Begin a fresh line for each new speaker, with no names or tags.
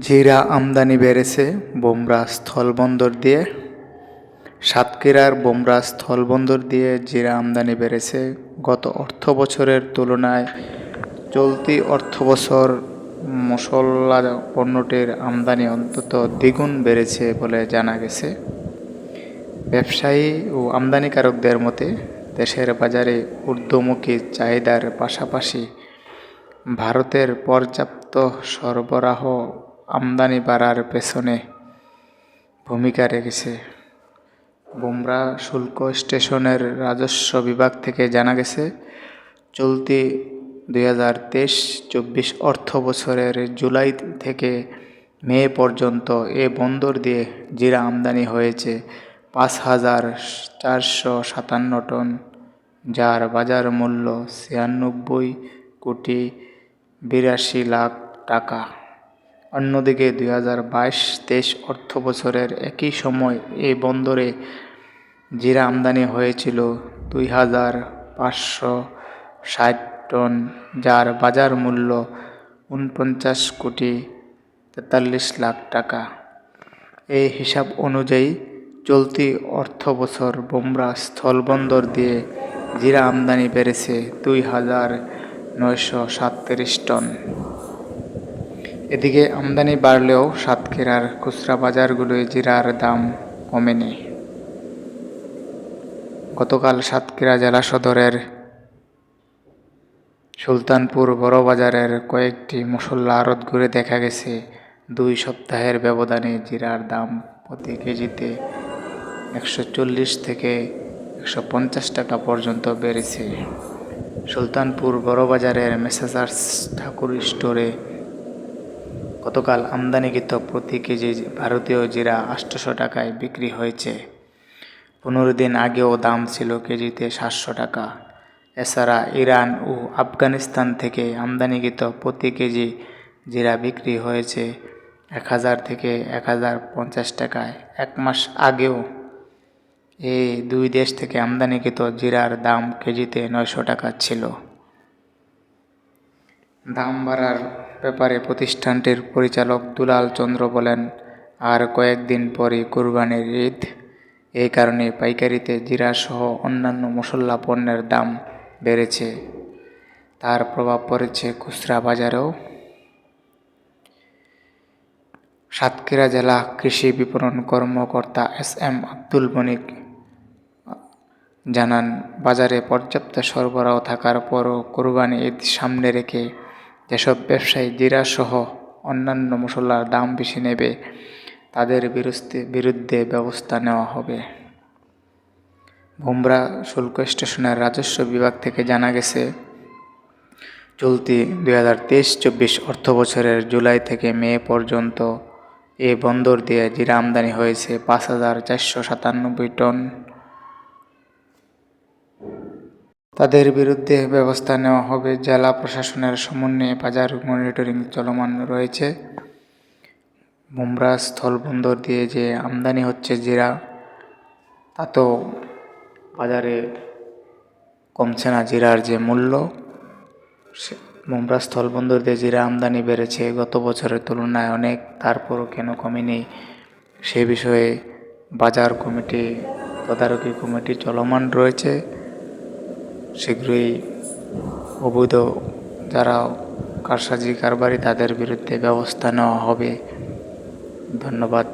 জিরা আমদানি বেড়েছে বোমরা স্থলবন্দর দিয়ে। সাতক্ষীরার বোমরা স্থলবন্দর দিয়ে জিরা আমদানি বেড়েছে। গত অর্থবছরের তুলনায় চলতি অর্থবছর মশলা পণ্যটির আমদানি অন্তত দ্বিগুণ বেড়েছে বলে জানা গেছে। ব্যবসায়ী ও আমদানিকারকদের মতে, দেশের বাজারে ঊর্ধ্বমুখী চাহিদার পাশাপাশি ভারতের পর্যাপ্ত সরবরাহ আমদানি বাড়ার পেছনে ভূমিকা রেখেছে। বুমরা শুল্ক স্টেশনের রাজস্ব বিভাগ থেকে জানা গেছে, চলতি দুই হাজার তেইশ চব্বিশ অর্থ বছরের জুলাই থেকে মে পর্যন্ত এ বন্দর দিয়ে জিরা আমদানি হয়েছে পাঁচ হাজার চারশো সাতান্ন টন, যার বাজার মূল্য ছিয়ানব্বই কোটি বিরাশি লাখ টাকা। অন্যদিকে দুই হাজার বাইশ তেইশ অর্থ বছরের একই সময় এই বন্দরে জিরা আমদানি হয়েছিল দুই হাজার পাঁচশো ষাট টন, যার বাজার মূল্য উনপঞ্চাশ কোটি তেতাল্লিশ লাখ টাকা। এই হিসাব অনুযায়ী চলতি অর্থ বছর বোমরা স্থলবন্দর দিয়ে জিরা আমদানি বেড়েছে দুই হাজার নয়শো সাতত্রিশ টন। এদিকে আমদানি বাড়লেও সাতক্ষীরার খুচরা বাজারগুলোয় জিরার দাম কমেনি। গতকাল সাতক্ষীরা জেলা সদরের সুলতানপুর বড় বাজারের কয়েকটি মশলা আড়ত ঘুরে দেখা গেছে। দুই সপ্তাহের ব্যবধানে জিরার দাম প্রতি কেজিতে একশো চল্লিশ থেকে একশো পঞ্চাশ টাকা পর্যন্ত বেড়েছে। সুলতানপুর বড়বাজারের মেসেজার্স ঠাকুর স্টোরে গতকাল আমদানিকৃত প্রতি কেজি ভারতীয় জিরা আটশোশো টাকায় বিক্রি হয়েছে। পনেরো দিন আগেও দাম ছিল কেজিতে সাতশো টাকা। এছাড়া ইরান ও আফগানিস্তান থেকে আমদানিকৃত প্রতি কেজি জিরা বিক্রি হয়েছে এক হাজার থেকে এক হাজার পঞ্চাশ টাকায় এক মাস আগেও। এই দুই দেশ থেকে আমদানিকৃত জিরার দাম কেজিতে নয়শো টাকা ছিল। দাম বাড়ার ব্যাপারে প্রতিষ্ঠানটির পরিচালক দুলাল চন্দ্র বলেন, আর কয়েকদিন পরই কুরবানির ঈদ। এই কারণে পাইকারিতে জিরাসহ অন্যান্য মশলা পণ্যের দাম বেড়েছে। তার প্রভাব পড়েছে খুচরা বাজারেও। সাতক্ষীরা জেলা কৃষি বিপণন কর্মকর্তা এস এম আব্দুল বণিক জানান, বাজারে পর্যাপ্ত সরবরাহ থাকার পরও কোরবানি ঈদ সামনে রেখে যেসব ব্যবসায়ী জিরাসহ অন্যান্য মশলার দাম বেশি নেবে, তাদের বিরুদ্ধে বিরুদ্ধে ব্যবস্থা নেওয়া হবে। ভুমরা শুল্ক স্টেশনের রাজস্ব বিভাগ থেকে জানা গেছে, চলতি দুই হাজার তেইশ চব্বিশ অর্থ বছরের জুলাই থেকে মে পর্যন্ত এ বন্দর দিয়ে জিরা আমদানি হয়েছে পাঁচ হাজার চারশো সাতানব্বই টন। তাদের বিরুদ্ধে ব্যবস্থা নেওয়া হবে। জেলা প্রশাসনের সমন্বয়ে বাজার মনিটরিং চলমান রয়েছে। বুমরা স্থলবন্দর দিয়ে যে আমদানি হচ্ছে জিরা, তা তো বাজারে কমছে না জিরার যে মূল্য। সে বুমরা স্থলবন্দর দিয়ে জিরা আমদানি বেড়েছে গত বছরের তুলনায় অনেক, তারপরও কেন কমেনি? সে বিষয়ে বাজার কমিটি, তদারকি কমিটি চলমান রয়েছে। শীঘ্রই অবৈধ যারা কারসাজি কারবারি তাদের বিরুদ্ধে ব্যবস্থা নেওয়া হবে। ধন্যবাদ।